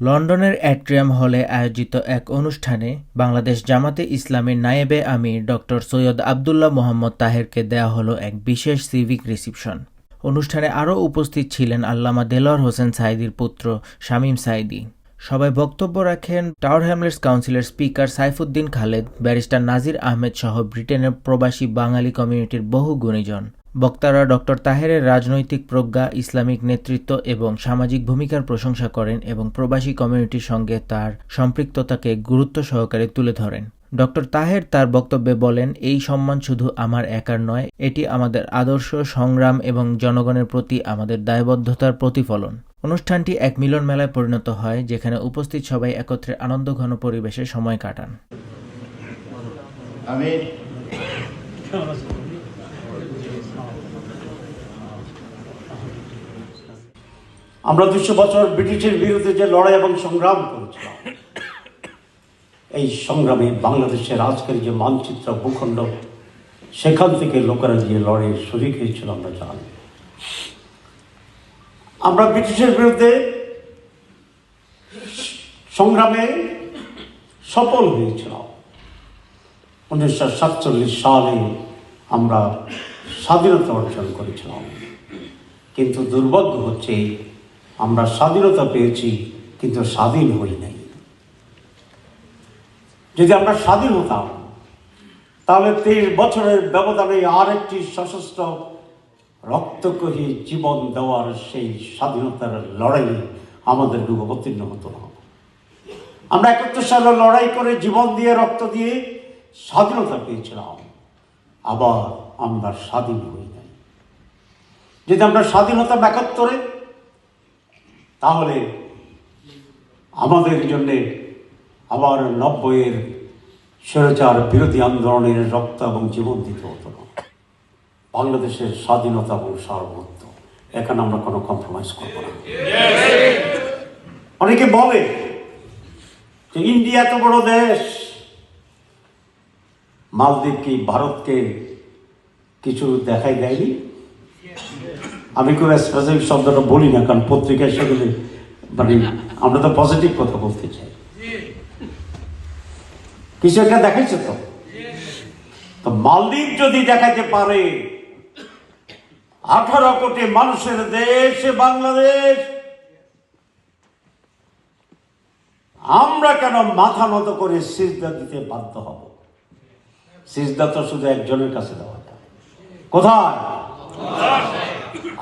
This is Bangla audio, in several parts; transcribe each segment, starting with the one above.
লন্ডনের অ্যাট্রিয়াম হলে আয়োজিত এক অনুষ্ঠানে বাংলাদেশ জামাতে ইসলামের নায়েবে আমির ডক্টর সৈয়দ আবদুল্লাহ মোহাম্মদ তাহেরকে দেয়া হলো এক বিশেষ সিভিক রিসিপশন। অনুষ্ঠানে আরও উপস্থিত ছিলেন আল্লামা দেলোয়ার হোসেন সাইদির পুত্র শামীম সাইদি সবাই বক্তব্য রাখেন টাওয়ার হ্যামলেটস কাউন্সিলের স্পিকার সাইফুদ্দিন খালেদ, ব্যারিস্টার নাজির আহমেদ সহ ব্রিটেনের প্রবাসী বাঙালি কমিউনিটির বহু গুণীজন। বক্তারা ডক্টর তাহেরের রাজনৈতিক প্রজ্ঞা, ইসলামিক নেতৃত্ব এবং সামাজিক ভূমিকার প্রশংসা করেন এবং প্রবাসী কমিউনিটির সঙ্গে তার সম্পৃক্ততাকে গুরুত্ব সহকারে তুলে ধরেন। ডক্টর তাহের তার বক্তব্যে বলেন, এই সম্মান শুধু আমার একার নয়, এটি আমাদের আদর্শ, সংগ্রাম এবং জনগণের প্রতি আমাদের দায়বদ্ধতার প্রতিফলন। অনুষ্ঠানটি এক মিলন মেলায় পরিণত হয়, যেখানে উপস্থিত সবাই একত্রে আনন্দঘন পরিবেশে সময় কাটান। আমি আমরা দুশো বছর ব্রিটিশের বিরুদ্ধে যে লড়াই এবং সংগ্রাম করেছিলাম, এই সংগ্রামে বাংলাদেশের আজকের যে মানচিত্র ভূখণ্ড, সেখান থেকে লোকেরা যে লড়াই শরিক হয়েছিল আমরা জানি। আমরা ব্রিটিশের বিরুদ্ধে সংগ্রামে সফল হয়েছিলাম। উনিশশো সাতচল্লিশ সালে আমরা স্বাধীনতা অর্জন করেছিলাম। কিন্তু দুর্ভাগ্য হচ্ছে আমরা স্বাধীনতা পেয়েছি, কিন্তু স্বাধীন হই নাই। যদি আমরা স্বাধীন হতাম, তাহলে তেইশ বছরের ব্যবধানে আরেকটি সশস্ত্র রক্তকহী জীবন দেওয়ার সেই স্বাধীনতার লড়াইয়ে আমাদের অবতীর্ণ হতো না। আমরা একাত্তর সালে লড়াই করে জীবন দিয়ে রক্ত দিয়ে স্বাধীনতা পেয়েছিলাম, আবার আমরা স্বাধীন হই নাই। যদি আমরা স্বাধীনতা একাত্তরে তাহলে আমাদের জন্যে আবার নব্বইয়ের স্বৈরাচার বিরোধী আন্দোলনের রক্ত এবং জীবন দিতে হতো না। বাংলাদেশের স্বাধীনতা এবং সার্বভৌমত্ব, এখানে আমরা কোনো কম্প্রোমাইজ করব না। অনেকে বলে যে ইন্ডিয়া এত বড় দেশ, মালদ্বীপ কি ভারতকে কিছু দেখাই দেয়নি? আমি কোনো স্পেসিফিক শব্দটা বলি না, কারণ পত্রিকায় সেগুলি মানে আমরা তো পজিটিভ কথা বলতে চাই। কিছু একটা দেখাইছে তো? তো মালদ্বীপ যদি দেখাতে পারে, আঠারো কোটি মানুষের দেশ, বাংলাদেশ, আমরা কেন মাথা নত করে সিজদা দিতে বাধ্য হব? সিজদা তো শুধু একজনের কাছে দেওয়া যায়। কোথায়?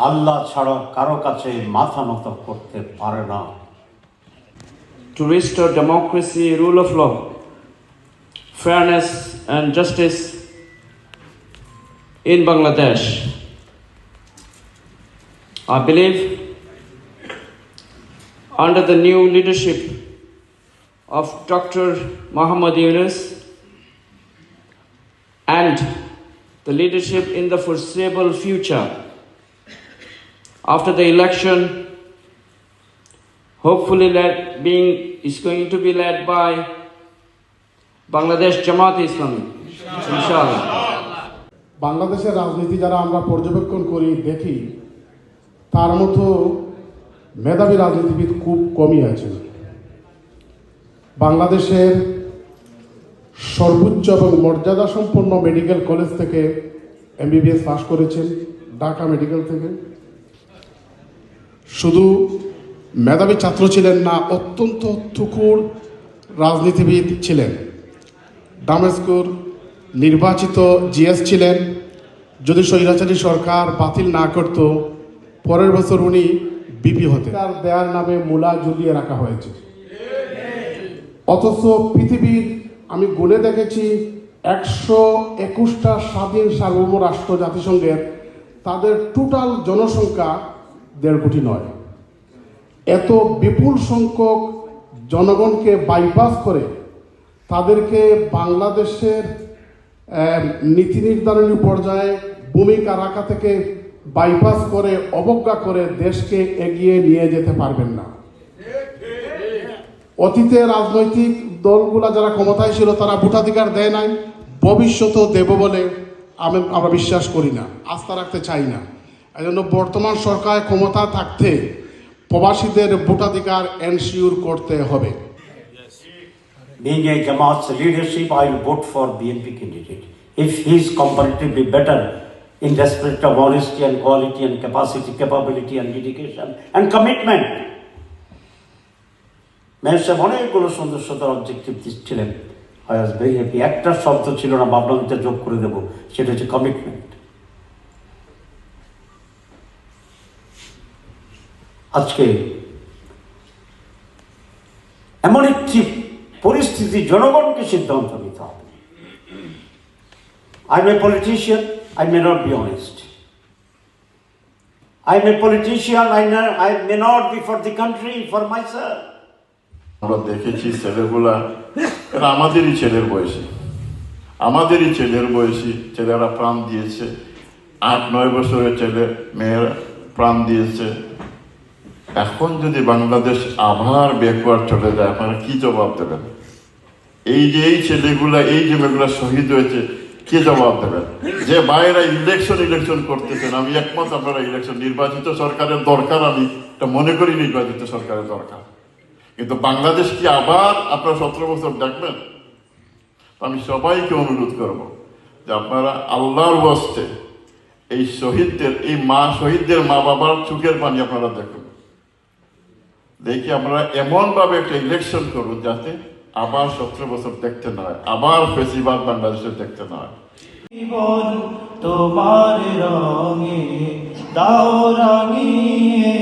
আল্লাহ ছাড়া কারো কাছে মাথা নত করতে পারে না to restore democracy, rule of law, fairness, and justice in Bangladesh. I believe under the new leadership of Dr. Muhammad Yunus and the leadership in the foreseeable future after the election, hopefully led, being, is going to be led by Bangladesh Jamaat Islami. Inshallah. বাংলাদেশের রাজনীতি যারা আমরা পর্যবেক্ষণ করি, দেখি, তার মতো মেধাবী রাজনীতিবিদ খুব কমই আছেন বাংলাদেশের সর্বোচ্চ এবং মর্যাদা সম্পন্ন মেডিকেল কলেজ থেকে এমবিবিএস পাশ করেছেন, ঢাকা মেডিকেল থেকে শুধু মেধাবী ছাত্র ছিলেন না, অত্যন্ত তুকুর রাজনীতিবিদ ছিলেন। ডামেস্কুর নির্বাচিত জিএস ছিলেন। যদি স্বৈরাচারী সরকার বাতিল না করত, পরের বছর উনি বিপি হতে তার দেয়ার নামে মূলা ঝুলিয়ে রাখা হয়েছে। অথচ পৃথিবীর আমি গুনে দেখেছি, একশো একুশটা স্বাধীন সার্বভৌম রাষ্ট্র জাতিসংঘের, তাদের টোটাল জনসংখ্যা দেড় কোটি নয়। এত বিপুল সংখ্যক জনগণকে বাইপাস করে তাদেরকে বাংলাদেশের নীতি নির্ধারণী পর্যায়ে ভূমিকা রাখা থেকে বাইপাস করে, অবজ্ঞা করে দেশকে এগিয়ে নিয়ে যেতে পারবেন না। অতীতে রাজনৈতিক দলগুলা যারা ক্ষমতায় ছিল তারা ভোটাধিকার দেয় নাই, ভবিষ্যতেও দেব বলে আমি, আমরা বিশ্বাস করি না, আস্থা রাখতে চাই না। এই জন্য বর্তমান সরকার ক্ষমতা থাকতে প্রবাসীদের ভোটাধিকার এনশিওর করতে হবে Being a Jamaat's leadership, I will vote for BNP candidate. If he is comparatively better in respect of honesty and quality and capacity, capability and dedication and commitment. মেয়ের সাহেব অনেকগুলো সুন্দর সুন্দর অবজেক্টিভ দিচ্ছিলেন আই ওয়াজ ভেরি হ্যাপি একটা শব্দ ছিল না ভাবলাম যোগ করে দেবো সেটা হচ্ছে কমিটমেন্ট আজকে এমন একটি পরিস্থিতি জনগণকে সিদ্ধান্ত নিতে হবে। I a politician I may not be honest I a politician I I may not be for the country for myself আমরা দেখেছি ছেলেগুলা আমাদেরই ছেলের বয়সী। আমাদেরই ছেলের বয়সী, ছেলেরা প্রাণ দিয়েছে। আট, নয় বছরের ছেলে, মেয়েরা প্রাণ দিয়েছে। এখন যদি বাংলাদেশ আবার ব্যাকওয়ার্ড চলে যায়, আপনারা কি জবাব দেবেন? এই যে এই ছেলেগুলা, এই যে মেয়েগুলা শহীদ হয়েছে, কি জবাব দেবেন? যে বাইরা ইলেকশন ইলেকশন করতেছেন, আমি একমত আপনারা ইলেকশন নির্বাচিত সরকারের দরকার, আমি এটা মনে করি নির্বাচিত সরকারের দরকার। কিন্তু বাংলাদেশ কি আবার আপনারা সতেরো বছর দেখবেন? আমি সবাইকে অনুরোধ করব যে আপনারা আল্লাহর বস্তে এই শহীদদের, এই মা শহীদদের মা বাবার চোখের পানি আপনারা দেখুন। দেখি আমরা এমনভাবে একটা ইলেকশন করুন যাতে আবার সতেরো বছর দেখতে না হয়, আবার ফেসিবাদ বাংলাদেশে দেখতে না হয় তোমার রঙে দাও রাঙিয়ে।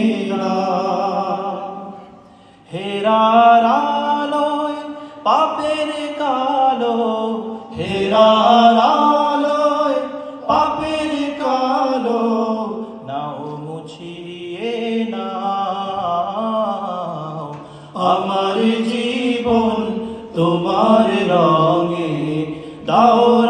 হেরার আলোয় পাপের কালো, হেরার জীবন তোমার রঙে দাও